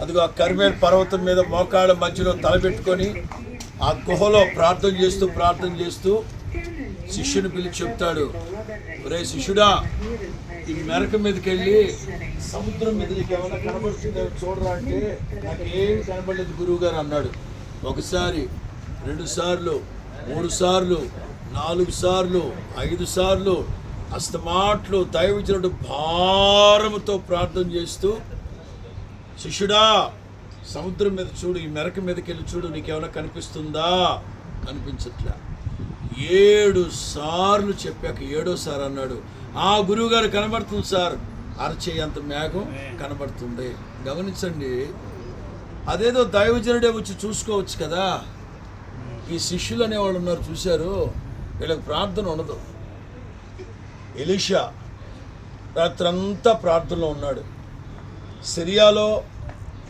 అదిగో ఆ కర్మేల్ పర్వతం మీద మోకాళ్ళ మధ్యలో తలబెట్టుకొని ఆ గుహలో ప్రార్థన చేస్తూ ప్రార్థన చేస్తూ శిష్యుని పిలిచి చెప్తాడు. ఒరే శిష్యుడా ఈ మెరక మీదకి వెళ్ళి సముద్రం మీద నీకు ఏమైనా కనబడుతుందో చూడరా అంటే నాకేం కనబడలేదు గురువు గారు అన్నాడు. ఒకసారి రెండు సార్లు మూడు సార్లు నాలుగు సార్లు ఐదు సార్లు అస్తమాట్లు దైవజనుడు భారముతో ప్రార్థన చేస్తూ శిష్యుడా సముద్రం మీద చూడు ఈ మెరక మీదకి వెళ్ళి చూడు నీకేమైనా కనిపిస్తుందా? కనిపించట్లే. ఏడు సార్లు చెప్పాక ఏడోసారి అన్నాడు. ఆ గురువుగారు కనబడుతుంది సార్. అరచేయంత మేఘం కనబడుతుంది. గమనించండి అదేదో దైవజనుడే వచ్చి చూసుకోవచ్చు కదా. ఈ శిష్యులు అనేవాళ్ళు ఉన్నారు చూశారు? వీళ్ళకి ప్రార్థన ఉండదు. ఎలిషా రాత్రంతా ప్రార్థనలో ఉన్నాడు. సిరియాలో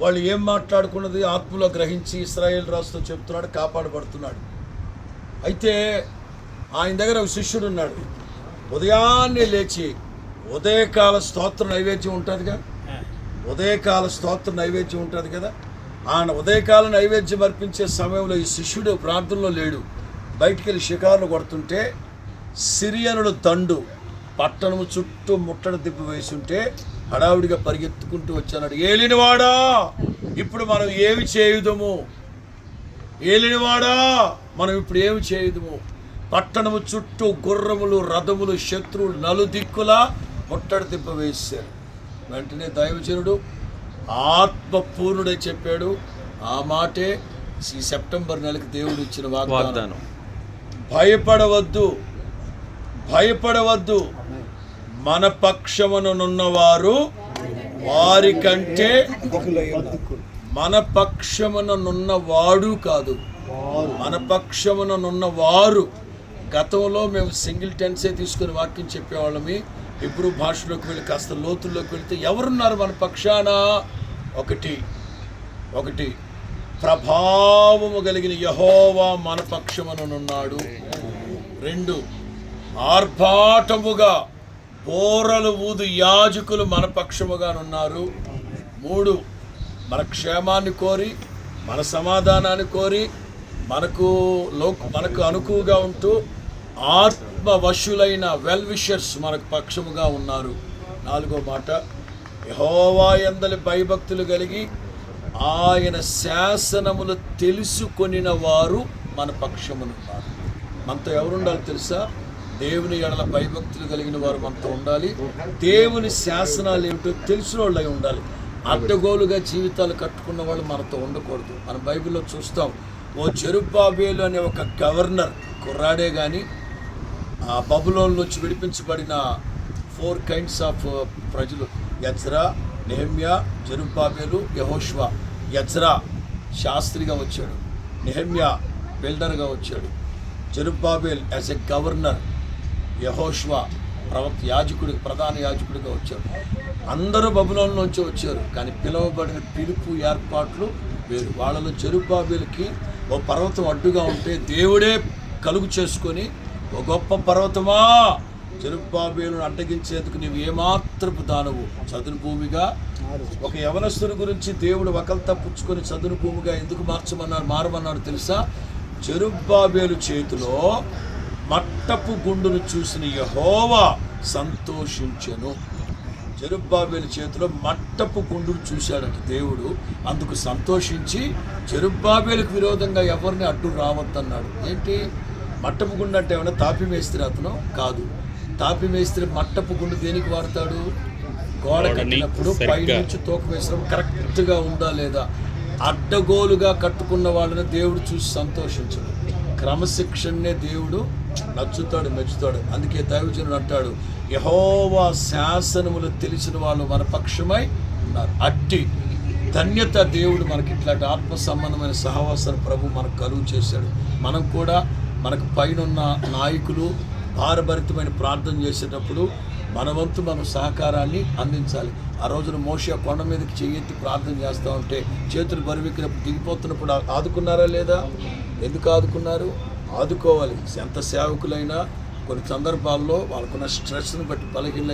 వాళ్ళు ఏం మాట్లాడుకున్నది ఆత్మలో గ్రహించి ఇస్రాయేల్ రాజుతో చెప్తున్నాడు కాపాడబడుతున్నాడు. అయితే ఆయన దగ్గర ఒక శిష్యుడు ఉన్నాడు. ఉదయాన్నే లేచి ఉదయకాల స్తోత్ర నైవేద్యం ఉంటుందిగా? ఉదయకాల స్తోత్ర నైవేద్యం ఉంటుంది కదా? ఆయన ఉదయకాల నైవేద్యం అర్పించే సమయంలో ఈ శిష్యుడు ప్రార్థనలో లేడు. బయటికి వెళ్ళి షికారులు కొడుతుంటే సిరియనుడు తండు పట్టణము చుట్టూ ముట్టడి దిబ్బ వేసి ఉంటే హడావుడిగా పరిగెత్తుకుంటూ వచ్చాడు ఏలినవాడా? ఇప్పుడు మనం ఏమి చేయుదము? ఏలినవాడా? మనం ఇప్పుడు ఏమి చేయుదుము? పట్టణము చుట్టూ గుర్రములు రథములు శత్రువులు నలుదిక్కులా ముట్టడి దిబ్బ వేశారు వెంటనే దైవజనుడు ఆత్మపూర్ణుడై చెప్పాడు ఆ మాటే ఈ సెప్టెంబర్ నెలకి దేవుడు ఇచ్చిన వాగ్దానం. భయపడవద్దు. భయపడవద్దు. మన పక్షముననున్నవారు వారి కంటే మన పక్షముననున్న వాడు కాదు. మన పక్షముననున్న వారు గతంలో మేము సింగిల్ టెన్సే తీసుకుని వాక్యం చెప్పేవాళ్ళమి. ఇప్పుడు భాషలోకి వెళ్ళి కాస్త లోతుల్లోకి వెళితే ఎవరున్నారు మన పక్షాన? ఒకటి. ఒకటి. ప్రభావము కలిగిన యహోవా మన పక్షముననున్నాడు. రెండు. ఆర్భాటముగా బోరలు ఊదు యాజకులు మన పక్షముగానున్నారు. మూడు మన క్షేమాన్ని కోరి మన సమాధానాన్ని కోరి మనకు లో మనకు అనుకువగా ఉంటూ ఆత్మవశులైన వెల్ విషర్స్ మనకు పక్షముగా ఉన్నారు. నాలుగో మాట యహోవా ఎందలి భయభక్తులు కలిగి ఆయన శాసనములు తెలుసుకొనిన వారు మన పక్షమునున్నారు. మనతో ఎవరుండాలి తెలుసా? దేవుని ఎడల భయభక్తులు కలిగిన వారు మనతో ఉండాలి. దేవుని శాసనాలు ఏమిటో తెలిసిన వాళ్ళై ఉండాలి. అడ్డగోలుగా జీవితాలు కట్టుకున్న వాళ్ళు మనతో ఉండకూడదు. మన బైబిల్లో చూస్తాం ఓ చెరుబాబేలు అనే ఒక గవర్నర్ కుర్రాడే కానీ ఆ బబులోన్ నుంచి విడిపించబడిన ఫోర్ కైండ్స్ ఆఫ్ ప్రజలు. యజ్రా నెహమ్యా జరుబాబేలు యహోష్వా. యజ్రా శాస్త్రిగా వచ్చాడు. నెహమ్యా బిల్డర్గా వచ్చాడు. Zerubbabel as a governor. Joshua ప్రవక్త యాజకుడికి ప్రధాన యాజకుడిగా వచ్చారు. అందరూ బబులోన్ నుంచి వచ్చారు కానీ పిలువబడిన పిలుపు ఏర్పాట్లు వేరు. వాళ్ళలో జరుబాబేలుకి ఓ పర్వతం అడ్డుగా ఉంటే దేవుడే కలుగు చేసుకొని ఓ గొప్ప పర్వతమా! జరుబాబేలును అడ్డగించేందుకు నీవు ఏమాత్రపు దానవు. చదును భూమిగా ఒక యవనస్తుని గురించి దేవుడు ఒకల్తా పుచ్చుకొని చదును భూమిగా ఎందుకు మార్చమన్నారు మారమన్నారు తెలుసా? చెరుబాబేలు చేతిలో మట్టపు గుండును చూసిన యహోవా సంతోషించెను. జరుబ్బాబేలు చేతిలో మట్టపు గుండును చూశాడట దేవుడు. అందుకు సంతోషించి జరుబ్బాబేలకు విరోధంగా ఎవరిని అడ్డు రావద్దన్నాడు. ఏంటి? మట్టపు గుండు అంటే ఏమైనా తాపి మేస్త్రి అతను? కాదు. తాపి మేస్త్రి మట్టపు గుండు దేనికి వాడతాడు? గోడ కట్టినప్పుడు పై నుంచి తోక వేసడం కరెక్ట్గా ఉందా లేదా? అడ్డగోలుగా కట్టుకున్న వాళ్ళని దేవుడు చూసి సంతోషించడు. క్రమశిక్షణనే దేవుడు నచ్చుతాడు మెచ్చుతాడు. అందుకే దైవజనుడు అంటాడు యహోవా శాసనములు తెలిసిన వాళ్ళు మన పక్షమై ఉన్నారు. అట్టి ధన్యత దేవుడు మనకి ఇట్లాంటి ఆత్మ సంబంధమైన సహవాసాన్ని ప్రభు మనకు కలుగు చేశాడు. మనం కూడా మనకు పైనున్న నాయకులు భారభరితమైన ప్రార్థన చేసేటప్పుడు మన వంతు మనం సహకారాన్ని అందించాలి. ఆ రోజున మోష కొండ మీదకి చెయ్యెత్తి ప్రార్థన చేస్తూ ఉంటే చేతులు బరువెక్కినప్పుడు దిగిపోతున్నప్పుడు ఆదుకున్నారా లేదా? ఎందుకు ఆదుకున్నారు? ఆదుకోవాలి. ఎంత సేవకులైనా కొన్ని సందర్భాల్లో వాళ్ళకున్న స్ట్రెస్ని బట్టి బలహీన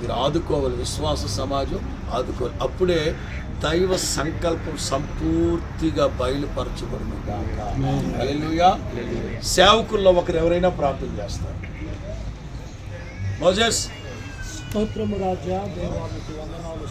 మీరు ఆదుకోవాలి. విశ్వాస సమాజం ఆదుకోవాలి. అప్పుడే దైవ సంకల్పం సంపూర్తిగా బయలుపరచబడును గాక. సేవకుల్లో ఒకరు ఎవరైనా ప్రార్థన చేస్తారు. మోజెస్. స్తోత్రము రాజా దేవానికి వందనాలు